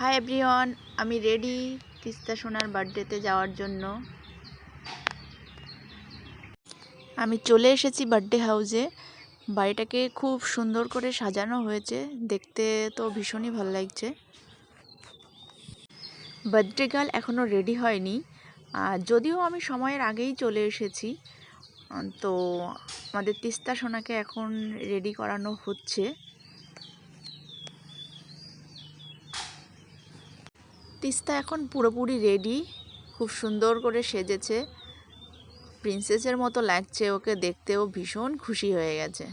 High everyone আমি ready Tista সোনার বার্থডেতে যাওয়ার জন্য। আমি চলে এসেছি বার্থডে হাউজে বাড়িটাকে খুব সুন্দর করে সাজানো হয়েছে। দেখতে তো ভীষণই ভালো লাগছে। বার্থডে গার্ল এখনও রেডি হয়নি। যদিও আমি সময়ের আগেই চলে এসেছি। তো আমাদের তিস্তা সোনাকে এখন রেডি করানো হচ্ছে। তিস্তা এখন পুরোপুরি রেডি খুব সুন্দর করে সেজেছে। প্রিন্সেসের মতো লাগছে ওকে দেখতেও ভীষণ খুশি হয়ে গেছে।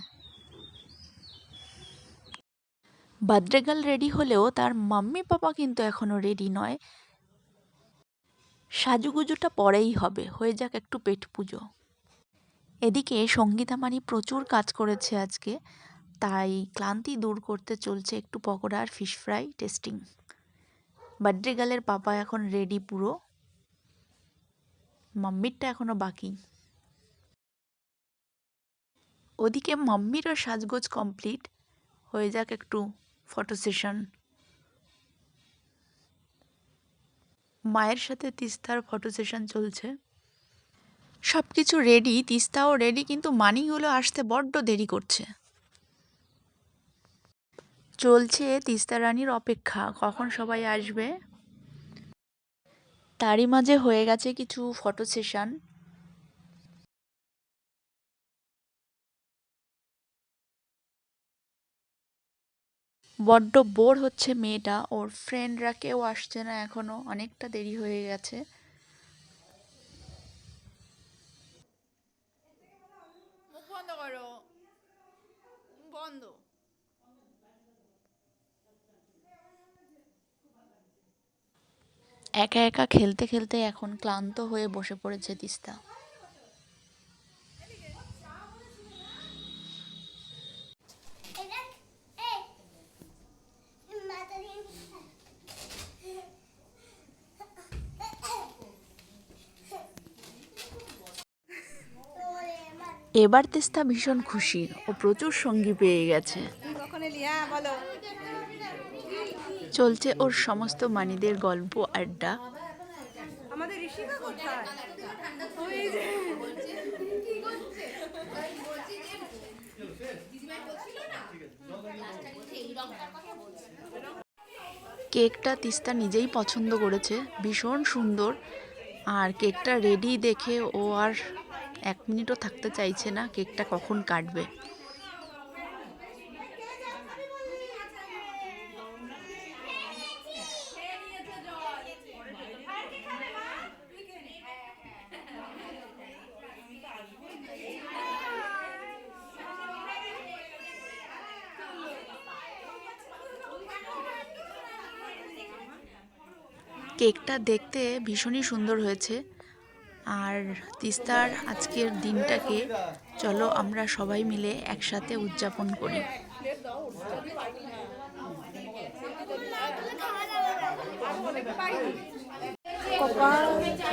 গার্ল রেডি হলেও তার মাম্মি পাপা কিন্তু এখনও রেডি নয়। সাজুগুজুটা পরেই হবে। হয়ে যাক একটু পেট পুজো। এদিকে সঙ্গীতামানি প্রচুর কাজ করেছে আজকে। তাই ক্লান্তি দূর করতে চলছে একটু পকোড়া আর ফিশ ফ্রাই টেস্টিং বার্থডে গার্লের পাপা এখন রেডি পুরো। মাম্মিরটা এখনও বাকি। ওদিকে মাম্মিরও সাজগোজ কমপ্লিট হয়ে যাক একটু ফটো সেশন মায়ের সাথে তিস্তার ফটো সেশন চলছে। সব কিছু রেডি তিস্তাও রেডি কিন্তু মানিগুলো আসতে বড্ড দেরি করছে। চলছে তিস্তা রানীর অপেক্ষা। কখন সবাই আসবে? তারই মাঝে হয়ে গেছে কিছু ফটো সেশন বড্ড বোর হচ্ছে মেয়েটা। ওর ফ্রেন্ডরা কেউ আসছে না এখনও। অনেকটা দেরি হয়ে গেছে। একা একা খেলতে খেলতে এখন ক্লান্ত হয়ে বসে পড়েছে তিস্তা। এবার তিস্তা ভীষণ খুশি ও প্রচুর সঙ্গী পেয়ে গেছে। কখন এলি হ্যাঁ বলো? চলছে ওর সমস্ত মানিদের গল্প আড্ডা। আমাদের ঋষিকা কোথায়? কেকটা তিস্তা নিজেই পছন্দ করেছে ভীষণ সুন্দর। আর কেকটা রেডি দেখে ও আর এক মিনিটও থাকতে চাইছে না কেকটা কখন কাটবে। কেকটা দেখতে ভীষণই সুন্দর হয়েছে। আর তিস্তার আজকের দিনটাকে চলো আমরা সবাই মিলে একসাথে উদযাপন করি। और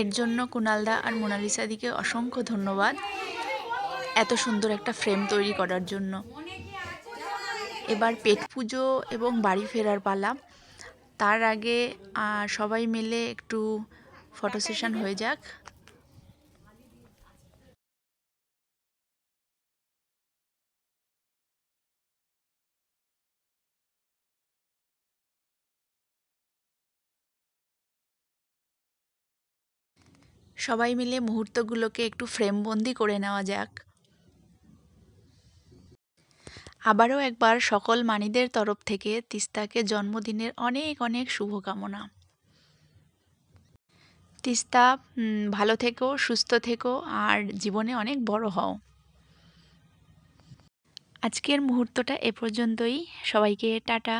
এর জন্য কুনালদা আর মোনালিসা দিকে অসংখ্য ধন্যবাদ এত সুন্দর একটা ফ্রেম তৈরি করার জন্য। এবার পেট পুজো এবং বাড়ি ফেরার পালা। তার আগে সবাই মিলে একটু ফটো সেশন হয়ে যাক। সবাই মিলে মুহূর্তগুলোকে একটু ফ্রেমবন্দি করে নেওয়া যাক। আবারও একবার সকল মানিদের তরফ থেকে তিস্তাকে জন্মদিনের অনেক অনেক শুভকামনা। তিস্তা ভালো থেকো, সুস্থ থেকো আর জীবনে অনেক বড় হও। আজকের মুহূর্তটা এ পর্যন্তই। সবাইকে টাটা।